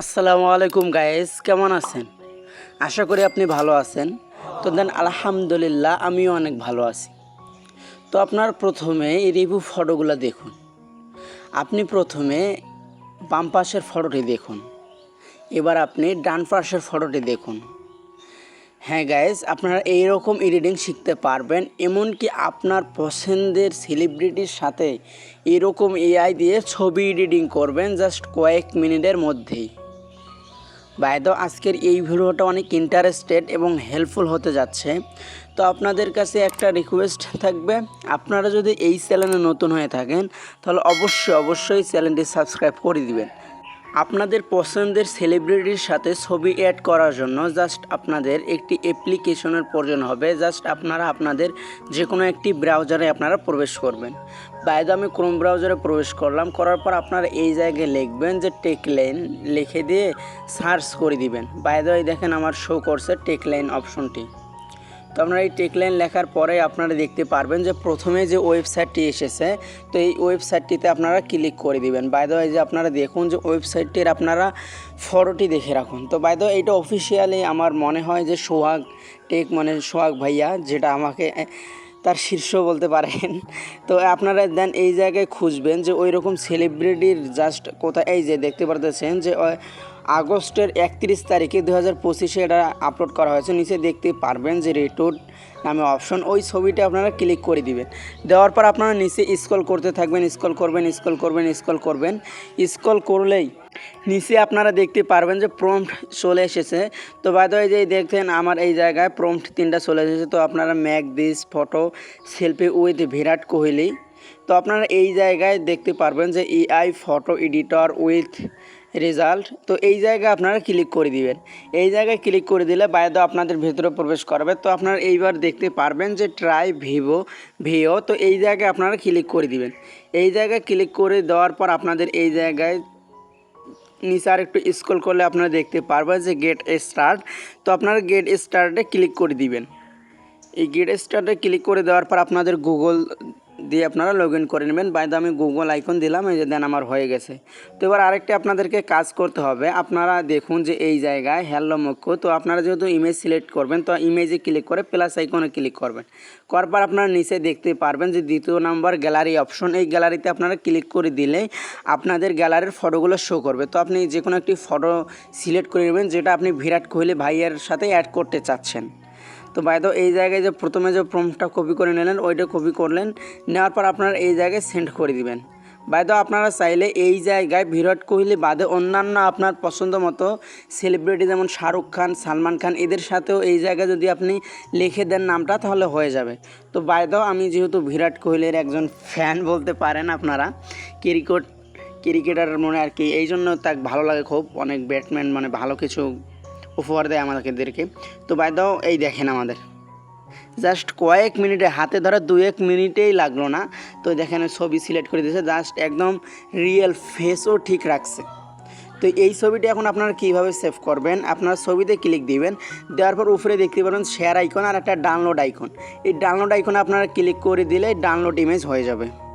আসসালামু আলাইকুম গায়েস কেমন আছেন? আশা করি আপনি ভালো আছেন। তো দেন, আলহামদুলিল্লাহ, আমিও অনেক ভালো আছি। তো আপনার প্রথমে রিভিউ ফটোগুলো দেখুন। আপনি প্রথমে বাম পাশের ফটোটি দেখুন। এবার আপনি ডান পাশের ফটোটি দেখুন। হ্যাঁ গাইজ আপনারা এইরকম এডিটিং শিখতে পারবেন, এমনকি আপনার পছন্দের সেলিব্রিটির সাথে এরকম এআই দিয়ে ছবি এডিটিং করবেন জাস্ট কয়েক মিনিটের মধ্যেই। বাইদ আজকের এই ভিডিওটা অনেক ইন্টারেস্টেড এবং হেল্পফুল হতে যাচ্ছে। তো আপনাদের কাছে একটা রিকোয়েস্ট থাকবে, আপনারা যদি এই চ্যানেলে নতুন হয়ে থাকেন, তাহলে অবশ্যই অবশ্যই চ্যানেলটি সাবস্ক্রাইব করে দিবেন। আপনাদের পছন্দের সেলিব্রিটির সাথে ছবি অ্যাড করার জন্য জাস্ট আপনাদের একটি অ্যাপ্লিকেশনের প্রয়োজন হবে। জাস্ট আপনারা আপনাদের যে কোনো একটি ব্রাউজারে আপনারা প্রবেশ করবেন। বাইরে আমি ক্রোম ব্রাউজারে প্রবেশ করলাম। করার পর আপনারা এই জায়গায় লিখবেন যে টেকলাইন লিখে দিয়ে সার্চ করে দিবেন। বাইরে দেখেন আমার শো করছে টেকলাইন অপশনটি তো আপনারা এই টেকলাইন লেখার পরে আপনারা দেখতে পারবেন যে প্রথমে যে ওয়েবসাইটটি এসেছে, তো এই ওয়েবসাইটটিতে আপনারা ক্লিক করে দিবেন। দ্য যে আপনারা দেখুন যে ওয়েবসাইটটির আপনারা ফটোটি দেখে রাখুন। তো বাই দ্য এইটা অফিসিয়ালি আমার মনে হয় যে সোহাগ টেক মানে সোহাগ ভাইয়া, যেটা আমাকে তার শীর্ষ বলতে পারেন। তো আপনারা দেন এই জায়গায় খুঁজবেন যে ওই রকম সেলিব্রিটির জাস্ট কোথায়, এই যে দেখতে পারতেছেন যে আগস্টের একত্রিশ তারিখে দু হাজার পঁচিশে এটা আপলোড করা হয়েছে। নিচে দেখতে পারবেন যে রেটুড নামে অপশন ওই ছবিটা আপনারা ক্লিক করে দিবেন। দেওয়ার পর আপনারা নিচে স্ক্রল করতে থাকবেন স্ক্রল করবেন স্ক্রল করবেন স্ক্রল করবেন। স্ক্রল করলেই নিচে আপনারা দেখতে পারবেন যে প্রম্পট চলে এসেছে। তো বাদ যে দেখতেন আমার এই জায়গায় প্রম্পট তিনটা চলে এসেছে। তো আপনারা make this, photo selfie with Virat Kohli. তো আপনারা এই জায়গায় দেখতে পারবেন যে AI photo editor with result তো এই জায়গায় আপনারা ক্লিক করে দিবেন। এই জায়গায় ক্লিক করে দিলে বাইরে আপনাদের ভেতরে প্রবেশ করবে। তো আপনারা এইবার দেখতে পারবেন যে ট্রাই ভিভো ভিও তো এই জায়গায় আপনারা ক্লিক করে দিবেন। এই জায়গায় ক্লিক করে দেওয়ার পর আপনাদের এই জায়গায় নিচে আর একটু স্ক্রল করলে আপনারা দেখতে পারবেন যে গেট স্টার্ট তো আপনারা গেট স্টার্টে ক্লিক করে দিবেন। এই গেট স্টার্টে ক্লিক করে দেওয়ার পর আপনাদের গুগল দিয়ে আপনারা লগ ইন করে নেবেন। বাইদা আমি গুগল আইকন দিলাম, এই যে দেন আমার হয়ে গেছে। তো এবার আরেকটি আপনাদেরকে কাজ করতে হবে। আপনারা দেখুন যে এই জায়গায় হ্যালো মুখ্য তো আপনারা যেহেতু ইমেজ সিলেক্ট করবেন, তো ইমেজে ক্লিক করে প্লাস আইকনে ক্লিক করবেন। করার পর আপনারা নিচে দেখতে পারবেন যে দ্বিতীয় নাম্বার গ্যালারি অপশন এই গ্যালারিতে আপনারা ক্লিক করে দিলেই আপনাদের গ্যালারির ফটোগুলো শো করবে। তো আপনি যে কোনো একটি ফটো সিলেক্ট করে নেবেন, যেটা আপনি বিরাট কোহলি ভাইয়ের সাথে অ্যাড করতে চাচ্ছেন। তো বাইদ এই জায়গায় যে প্রথমে যে প্রম্পটটা কপি করে নিলেন, ওইটা কপি করলেন, নেওয়ার পর আপনারা এই জায়গায় সেন্ড করে দিবেন। বাইদ আপনারা চাইলে এই জায়গায় বিরাট কোহলি বাদে অন্যান্য আপনার পছন্দ মতো সেলিব্রিটি যেমন শাহরুখ খান, সালমান খান, এদের সাথেও এই জায়গায় যদি আপনি লিখে দেন নামটা, তাহলে হয়ে যাবে। তো বাইদ আমি যেহেতু বিরাট কোহলির একজন ফ্যান বলতে পারেন আপনারা, ক্রিকেট, ক্রিকেটার মনে আর কি, এই জন্য তাকে ভালো লাগে খুব। অনেক ব্যাটম্যান মানে ভালো কিছু উপহার দেয় আমাদেরকে। তো বাই দাও এই দেখেন আমাদের। জাস্ট কয়েক মিনিটে, হাতে ধরা দু এক মিনিটেই লাগল না। তো দেখেন ছবি সিলেক্ট করে দিয়েছে। জাস্ট একদম রিয়েল ফেসও ঠিক রাখছে। তো এই ছবিটি এখন আপনারা কীভাবে সেভ করবেন? আপনারা ছবিতে ক্লিক দিবেন। দেওয়ার পর উপরে দেখতে পাবেন শেয়ার আইকন আর একটা ডাউনলোড আইকন এই ডাউনলোড আইকনে আপনারা ক্লিক করে দিলে ডাউনলোড ইমেজ হয়ে যাবে।